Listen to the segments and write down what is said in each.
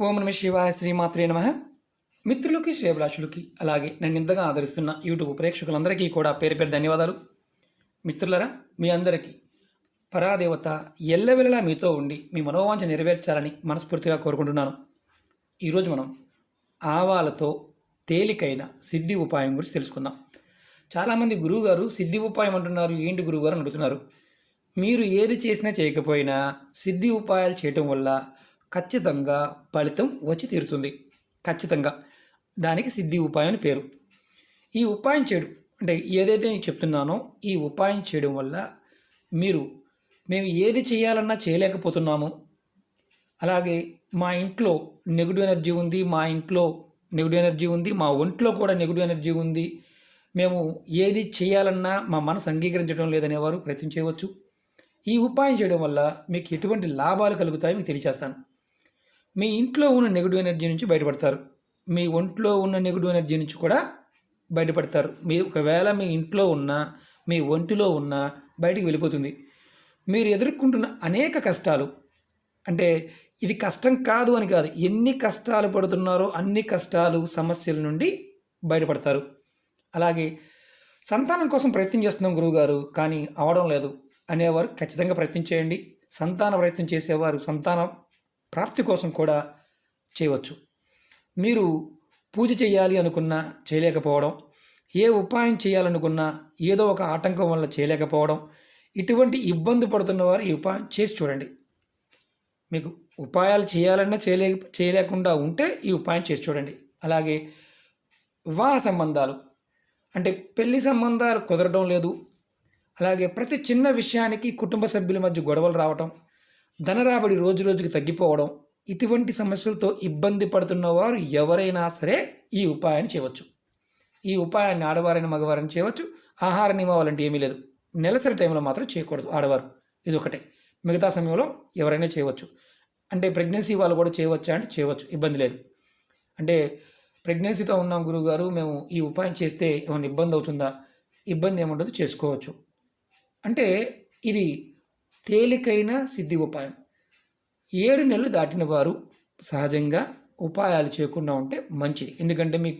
ఓం నమ శివాయ శ్రీమాత్రే నమ. మిత్రులకి శ్రేభిలాషులకి అలాగే నన్ను ఇంతగా ఆదరిస్తున్న యూట్యూబ్ ప్రేక్షకులందరికీ కూడా పేరు పేరు ధన్యవాదాలు. మిత్రులరా మీ అందరికీ పరాదేవత ఎల్లవెల్లలా మీతో ఉండి మీ మనోవాంఛ నెరవేర్చాలని మనస్ఫూర్తిగా కోరుకుంటున్నాను. ఈరోజు మనం ఆవాలతో తేలికైన సిద్ధి ఉపాయం గురించి తెలుసుకుందాం. చాలామంది గురువుగారు సిద్ధి ఉపాయం అంటున్నారు ఏంటి గురువుగారు అని అడుగుతున్నారు. మీరు ఏది చేసినా చేయకపోయినా సిద్ధి ఉపాయాలు చేయటం వల్ల ఖచ్చితంగా ఫలితం వచ్చి తీరుతుంది. ఖచ్చితంగా. దానికి సిద్ధి ఉపాయం అని పేరు. ఈ ఉపాయం చేయడం అంటే ఏదైతే నేను చెప్తున్నానో ఈ ఉపాయం చేయడం వల్ల మీరు మేము ఏది చేయాలన్నా చేయలేకపోతున్నాము. అలాగే మా ఇంట్లో నెగిటివ్ ఎనర్జీ ఉంది మా ఇంట్లో నెగిటివ్ ఎనర్జీ ఉంది మా ఒంట్లో కూడా నెగిటివ్ ఎనర్జీ ఉంది. మేము ఏది చేయాలన్నా మా మనసు అంగీకరించడం లేదనేవారు ప్రయత్నం చేయవచ్చు. ఈ ఉపాయం చేయడం వల్ల మీకు ఎటువంటి లాభాలు కలుగుతాయో మీకు తెలియచేస్తాను. మీ ఇంట్లో ఉన్న నెగిటివ్ ఎనర్జీ నుంచి బయటపడతారు. మీ ఒంట్లో ఉన్న నెగిటివ్ ఎనర్జీ నుంచి కూడా బయటపడతారు. మీ ఒకవేళ మీ ఇంట్లో ఉన్న మీ ఒంటిలో ఉన్న బయటికి వెళ్ళిపోతుంది. మీరు ఎదుర్కొంటున్న అనేక కష్టాలు. అంటే ఇది కష్టం కాదు అని కాదు ఎన్ని కష్టాలు పడుతున్నారో అన్ని కష్టాలు సమస్యల నుండి బయటపడతారు. అలాగే సంతానం కోసం ప్రయత్నం చేస్తున్నాం గురువుగారు కానీ అవడం లేదు. అనేవారు ఖచ్చితంగా ప్రయత్నం చేయండి. సంతాన ప్రయత్నం చేసేవారు సంతానం ప్రాప్తి కోసం కూడా చేయవచ్చు. మీరు పూజ చేయాలి అనుకున్నా చేయలేకపోవడం ఏ ఉపాయం చేయాలనుకున్నా ఏదో ఒక ఆటంకం వల్ల చేయలేకపోవడం ఇటువంటి ఇబ్బంది పడుతున్న వారు ఈ ఉపాయం చేసి చూడండి. మీకు ఉపాయాలు చేయాలన్నా చేయలే చేయలేకుండా ఉంటే ఈ ఉపాయం చేసి చూడండి. అలాగే వివాహ సంబంధాలు అంటే పెళ్ళి సంబంధాలు కుదరడం లేదు. అలాగే ప్రతి చిన్న విషయానికి కుటుంబ సభ్యుల మధ్య గొడవలు రావటం ధనరాబడి రోజు రోజుకి తగ్గిపోవడం ఇటువంటి సమస్యలతో ఇబ్బంది పడుతున్న వారు ఎవరైనా సరే ఈ ఉపాయాన్ని చేయవచ్చు. ఈ ఉపాయాన్ని ఆడవారైన మగవారిని చేయవచ్చు. ఆహార నియమాలు అంటే ఏమీ లేదు. నెలసరి టైంలో మాత్రం చేయకూడదు ఆడవారు. ఇది ఒకటే. మిగతా సమయంలో ఎవరైనా చేయవచ్చు. అంటే ప్రెగ్నెన్సీ వాళ్ళు కూడా చేయవచ్చా అంటే చేయవచ్చు. ఇబ్బంది లేదు. అంటే ప్రెగ్నెన్సీతో ఉన్నాం గురువుగారు మేము ఈ ఉపాయం చేస్తే ఏమైనా ఇబ్బంది అవుతుందా? ఇబ్బంది ఏముండదు చేసుకోవచ్చు. అంటే ఇది తేలికైన సిద్ధి ఉపాయం. ఏడు నెలలు దాటిన వారు సహజంగా ఉపాయాలు చేయకుండా ఉంటే మంచిది. ఎందుకంటే మీ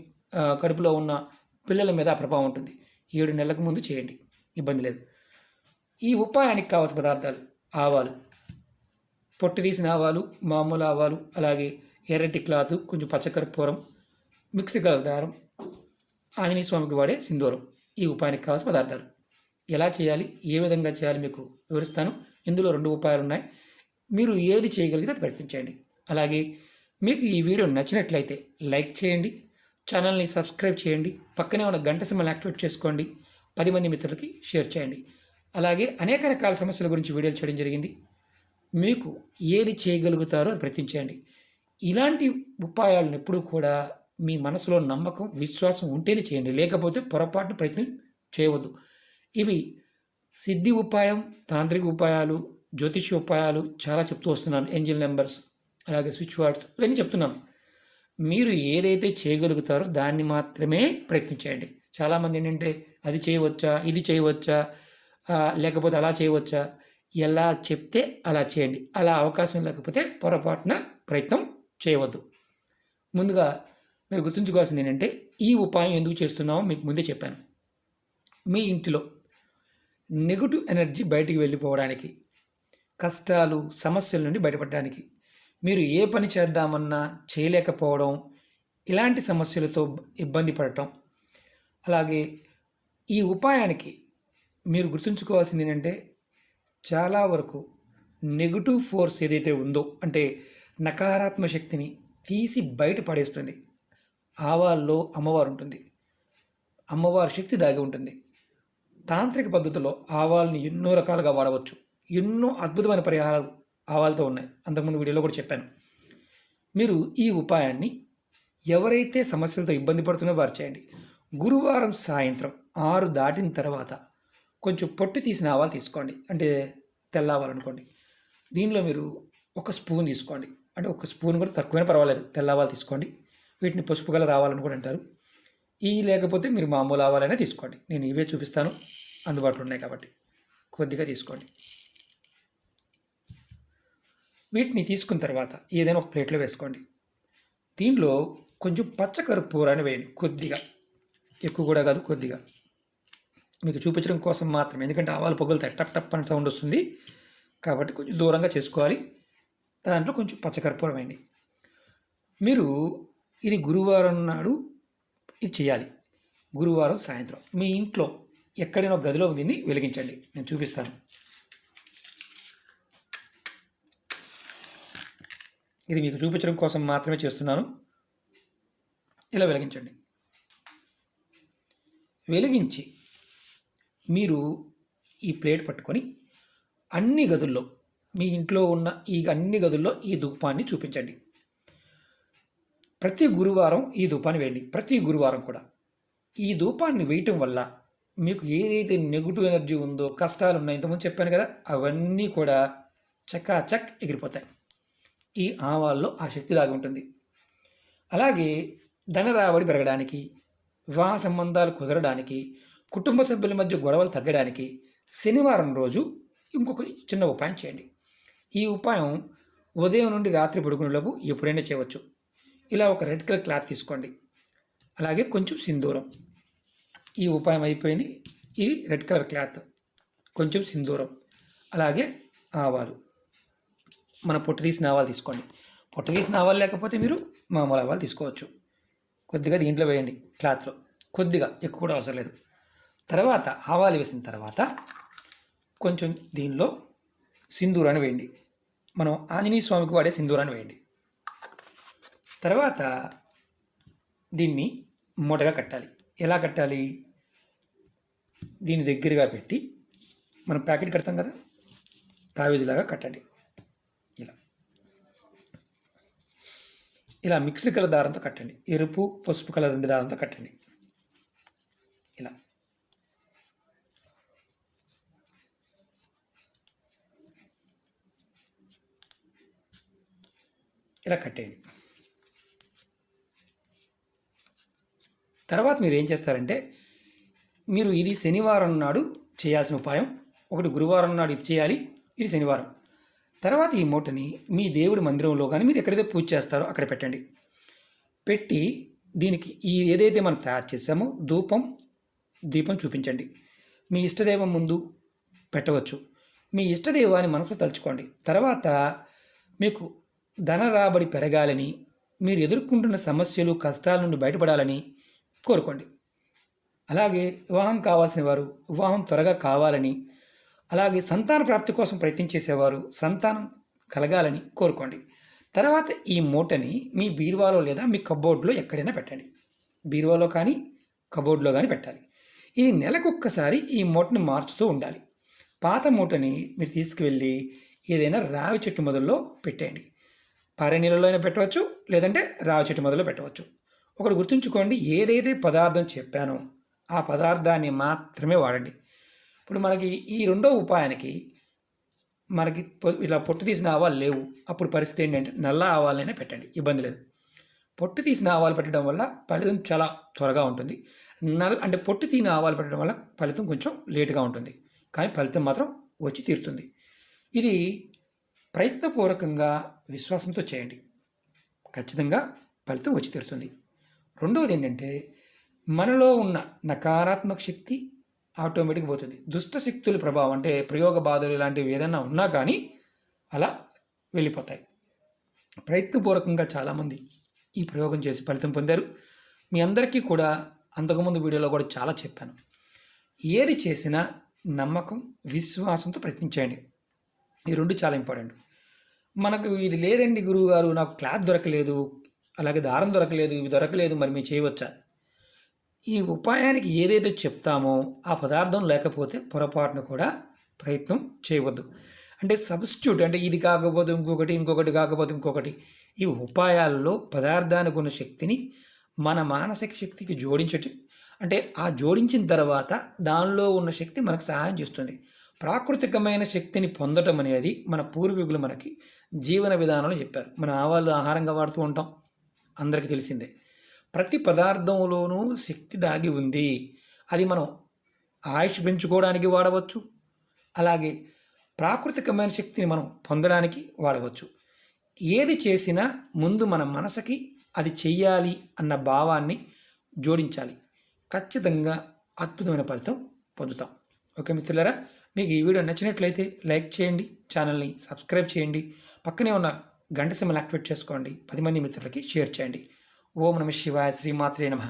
కడుపులో ఉన్న పిల్లల మీద ప్రభావం ఉంటుంది. ఏడు నెలలకు ముందు చేయండి. ఇబ్బంది లేదు. ఈ ఉపాయానికి కావాల్సిన పదార్థాలు ఆవాలు. పొట్టి తీసిన ఆవాలు మామూలు ఆవాలు అలాగే ఎర్రటి క్లాత్ కొంచెం పచ్చకర్పూరం మిక్సీ గల దారం ఆంజనేయ స్వామికి వాడే సింధూరం ఈ ఉపాయానికి కావాల్సిన పదార్థాలు. ఎలా చేయాలి ఏ విధంగా చేయాలి మీకు వివరిస్తాను. ఇందులో రెండు ఉపాయాలు ఉన్నాయి మీరు ఏది చేయగలిగితే అది ప్రయత్నించండి. అలాగే మీకు ఈ వీడియో నచ్చినట్లయితే లైక్ చేయండి ఛానల్ని సబ్స్క్రైబ్ చేయండి పక్కనే ఉన్న గంట సిమ్మలు యాక్టివేట్ చేసుకోండి పది మంది మిత్రులకి షేర్ చేయండి. అలాగే అనేక రకాల సమస్యల గురించి వీడియోలు చేయడం జరిగింది. మీకు ఏది చేయగలుగుతారో అది ప్రయత్నించండి. ఇలాంటి ఉపాయాలను ఎప్పుడూ కూడా మీ మనసులో నమ్మకం విశ్వాసం ఉంటేనే చేయండి. లేకపోతే పొరపాటున ప్రయత్నం చేయవద్దు. ఇవి సిద్ధి ఉపాయం తాంత్రిక ఉపాయాలు జ్యోతిష్య ఉపాయాలు చాలా చెప్తూ వస్తున్నాను. ఏంజిల్ నెంబర్స్ అలాగే స్విచ్ వర్డ్స్ ఇవన్నీ చెప్తున్నాను. మీరు ఏదైతే చేయగలుగుతారో దాన్ని మాత్రమే ప్రయత్నించండి చాలామంది ఏంటంటే అది చేయవచ్చా ఇది చేయవచ్చా లేకపోతే అలా చేయవచ్చా? ఎలా చెప్తే అలా చేయండి. అలా అవకాశం లేకపోతే పొరపాటున ప్రయత్నం చేయవద్దు. ముందుగా మీరు గుర్తుంచుకోవాల్సింది ఏంటంటే ఈ ఉపాయం ఎందుకు చేస్తున్నామో మీకు ముందే చెప్పాను. మీ ఇంటిలో నెగటివ్ ఎనర్జీ బయటికి వెళ్ళిపోవడానికి కష్టాలు సమస్యల నుండి బయటపడడానికి మీరు ఏ పని చేద్దామన్నా చేయలేకపోవడం ఇలాంటి సమస్యలతో ఇబ్బంది పడటం. అలాగే ఈ ఉపాయానికి మీరు గుర్తుంచుకోవాల్సింది ఏంటంటే చాలా వరకు నెగటివ్ ఫోర్స్ ఏదైతే ఉందో అంటే నకారాత్మక శక్తిని తీసి బయట పడేస్తుంది. ఆవాల్లో అమ్మవారు ఉంటుంది. అమ్మవారి శక్తి దాగి ఉంటుంది. తాంత్రిక పద్ధతిలో ఆవాల్ని ఎన్నో రకాలుగా వాడవచ్చు. ఎన్నో అద్భుతమైన పరిహారాలు ఆవాలతో ఉన్నాయి. అంతకుముందు వీడియోలో కూడా చెప్పాను. మీరు ఈ ఉపాయాన్ని ఎవరైతే సమస్యలతో ఇబ్బంది పడుతున్నారో వారు చేయండి. గురువారం సాయంత్రం ఆరు దాటిన తర్వాత కొంచెం పొట్టు తీసిన ఆవాలు తీసుకోండి. అంటే తెల్ల దీనిలో మీరు ఒక స్పూన్ తీసుకోండి. అంటే ఒక స్పూన్ కూడా తక్కువైనా పర్వాలేదు. తెల్ల ఆవాలు తీసుకోండి. వీటిని పసుపు గల రావాలని కూడా అంటారు. ఈ లేకపోతే మీరు మామూలు ఆవాలైనా తీసుకోండి. నేను ఇవే చూపిస్తాను. అందుబాటులో ఉన్నాయి కాబట్టి. కొద్దిగా తీసుకోండి. వీటిని తీసుకున్న తర్వాత ఏదైనా ఒక ప్లేట్లో వేసుకోండి. దీనిలో కొంచెం పచ్చకర్పూరాన్ని వేయండి. కొద్దిగా. ఎక్కువ కూడా కాదు కొద్దిగా. మీకు చూపించడం కోసం మాత్రమే. ఎందుకంటే ఆవాలు పొగలుతాయి టప్ టప్ అని సౌండ్ వస్తుంది. కాబట్టి కొంచెం దూరంగా చేసుకోవాలి. దాంట్లో కొంచెం పచ్చకర్పూరం వేయండి. మీరు ఇది గురువారం నాడు ఇది చేయాలి గురువారం సాయంత్రం. మీ ఇంట్లో ఎక్కడైనా ఒక గదిలో దీన్ని వెలిగించండి. నేను చూపిస్తాను. ఇది మీకు చూపించడం కోసం మాత్రమే చేస్తున్నాను. ఇలా వెలిగించండి. వెలిగించి మీరు ఈ ప్లేట్ పట్టుకొని అన్ని గదుల్లో మీ ఇంట్లో ఉన్న ఈ అన్ని గదుల్లో ఈ ధూపాన్ని చూపించండి. ప్రతి గురువారం ఈ ధూపాన్ని వేయండి. ప్రతి గురువారం కూడా. ఈ ధూపాన్ని వేయటం వల్ల మీకు ఏదైతే నెగిటివ్ ఎనర్జీ ఉందో కష్టాలు ఉన్నాయో ఇంతకుముందు చెప్పాను కదా అవన్నీ కూడా చకాచక్ ఎగిరిపోతాయి. ఈ ఆవాల్లో ఆ శక్తి దాగి ఉంటుంది. అలాగే ధన రాబడి పెరగడానికి వివాహ సంబంధాలు కుదరడానికి కుటుంబ సభ్యుల మధ్య గొడవలు తగ్గడానికి శనివారం రోజు ఇంకొక చిన్న ఉపాయం చేయండి. ఈ ఉపాయం ఉదయం నుండి రాత్రి పడుకునేలోపు ఎప్పుడైనా చేయవచ్చు. ఇలా ఒక రెడ్ కలర్ క్లాత్ తీసుకోండి. అలాగే కొంచెం సింధూరం. ఈ ఉపాయం అయిపోయింది. ఇది రెడ్ కలర్ క్లాత్. కొంచెం సింధూరం. అలాగే ఆవాలు. మన పొట్టు తీసిన ఆవాలు తీసుకోండి. పొట్టు తీసిన ఆవాలు లేకపోతే మీరు మామూలు ఆవాలు తీసుకోవచ్చు. కొద్దిగా దీంట్లో వేయండి క్లాత్లో. కొద్దిగా ఎక్కువ కూడా అవసరం లేదు. తర్వాత ఆవాలు వేసిన తర్వాత కొంచెం దీనిలో సింధూరాన్ని వేయండి. మనం ఆంజనేయ స్వామికి వాడే సింధూరాన్ని వేయండి. తర్వాత దీన్ని మూటగా కట్టాలి. ఎలా కట్టాలి? దీని దగ్గరగా పెట్టి మనం ప్యాకెట్ కడతాం కదా? తావేజీలాగా కట్టండి. ఇలా. ఇలా మిక్స్డ్ కలర్ దారంతో కట్టండి. ఎరుపు పసుపు కలర్ రెండు దారంతో కట్టండి. ఇలా. ఇలా కట్టేయండి. తర్వాత మీరు ఏం చేస్తారంటే మీరు ఇది శనివారం నాడు చేయాల్సిన ఉపాయం ఒకటి గురువారం నాడు ఇది చేయాలి ఇది శనివారం. తర్వాత ఈ మూటని మీ దేవుడి మందిరంలో కానీ మీరు ఎక్కడైతే పూజ చేస్తారో అక్కడ పెట్టండి. పెట్టి దీనికి ఈ ఏదైతే మనం తయారు చేసామో ధూపం దీపం చూపించండి. మీ ఇష్టదైవం ముందు పెట్టవచ్చు. మీ ఇష్టదైవాన్ని మనసులో తలుచుకోండి. తర్వాత మీకు ధన రాబడి పెరగాలని మీరు ఎదుర్కొంటున్న సమస్యలు కష్టాల నుండి బయటపడాలని కోరుకోండి. అలాగే వివాహం కావాల్సిన వారు వివాహం త్వరగా కావాలని అలాగే సంతాన ప్రాప్తి కోసం ప్రయత్నం చేసేవారు సంతానం కలగాలని కోరుకోండి. తర్వాత ఈ మూటని మీ బీరువాలో లేదా మీ కబోర్డ్లో ఎక్కడైనా పెట్టండి. బీరువాలో కానీ కబోర్డ్లో కానీ పెట్టాలి. ఇది నెలకొక్కసారి ఈ మూటని మార్చుతూ ఉండాలి. పాత మూటని మీరు తీసుకువెళ్ళి ఏదైనా రావి చెట్టు మొదల్లో పెట్టేయండి. పారే నీళ్ళలో అయినా పెట్టవచ్చు లేదంటే రావి చెట్టు మొదల్లో పెట్టవచ్చు. ఒకటి గుర్తుంచుకోండి ఏదైతే పదార్థం చెప్పానో ఆ పదార్థాన్ని మాత్రమే వాడండి. ఇప్పుడు మనకి ఈ రెండో ఉపాయానికి మనకి ఇట్లా పొట్టు తీసిన ఆవాలు లేవు. అప్పుడు పరిస్థితి ఏంటంటే నల్ల ఆవాలైనా పెట్టండి ఇబ్బంది లేదు. పొట్టు తీసిన ఆవాలు పెట్టడం వల్ల ఫలితం చాలా త్వరగా ఉంటుంది. నల్ అంటే పొట్టు తీసిన ఆవాలు పెట్టడం వల్ల ఫలితం కొంచెం లేటుగా ఉంటుంది. కానీ ఫలితం మాత్రం వచ్చి తీరుతుంది. ఇది ప్రయత్నపూర్వకంగా విశ్వాసంతో చేయండి. ఖచ్చితంగా ఫలితం వచ్చి తీరుతుంది. రెండవది ఏంటంటే మనలో ఉన్న నకారాత్మక శక్తి ఆటోమేటిక్ పోతుంది. దుష్ట శక్తుల ప్రభావం అంటే ప్రయోగ బాధలు ఇలాంటివి ఏదైనా ఉన్నా కానీ అలా వెళ్ళిపోతాయి. ప్రయత్నపూర్వకంగా చాలామంది ఈ ప్రయోగం చేసి ఫలితం పొందారు. మీ అందరికీ కూడా అంతకుముందు వీడియోలో కూడా చాలా చెప్పాను. ఏది చేసినా నమ్మకం విశ్వాసంతో ప్రయత్నించండి ఈ రెండు చాలా ఇంపార్టెంట్. మనకు ఇది లేదండి గురువు గారు నాకు క్లాత్ దొరకలేదు అలాగే దారం దొరకలేదు ఇవి దొరకలేదు మరి మేము చేయవచ్చా? ఈ ఉపాయానికి ఏదైతే చెప్తామో ఆ పదార్థం లేకపోతే పొరపాటున కూడా ప్రయత్నం చేయవద్దు. అంటే సబ్స్టిట్యూట్ అంటే ఇది కాకపోతే ఇంకొకటి ఇంకొకటి కాకపోతే ఇంకొకటి. ఈ ఉపాయాల్లో పదార్థానికి ఉన్న శక్తిని మన మానసిక శక్తికి జోడించటి అంటే ఆ జోడించిన తర్వాత దానిలో ఉన్న శక్తి మనకు సహాయం చేస్తుంది. ప్రాకృతికమైన శక్తిని పొందటం అనేది మన పూర్వీకులు మనకి జీవన విధానంలో చెప్పారు. మన ఆవాలు ఆహారంగా వాడుతూ ఉంటాం. అందరికీ తెలిసిందే. ప్రతి పదార్థంలోనూ శక్తి దాగి ఉంది. అది మనం ఆయుష్ పెంచుకోవడానికి వాడవచ్చు. అలాగే ప్రాకృతికమైన శక్తిని మనం పొందడానికి వాడవచ్చు. ఏది చేసినా ముందు మన మనసుకి అది చెయ్యాలి అన్న భావాన్ని జోడించాలి. ఖచ్చితంగా అద్భుతమైన ఫలితం పొందుతాం. ఓకే మిత్రులారా మీకు ఈ వీడియో నచ్చినట్లయితే లైక్ చేయండి ఛానల్ని సబ్స్క్రైబ్ చేయండి. పక్కనే ఉన్న గంట సింబల్ యాక్టివేట్ చేసుకోండి. పది మంది మిత్రులకి షేర్ చేయండి. ఓం నమ శివాయ శ్రీమాత్రే నమః.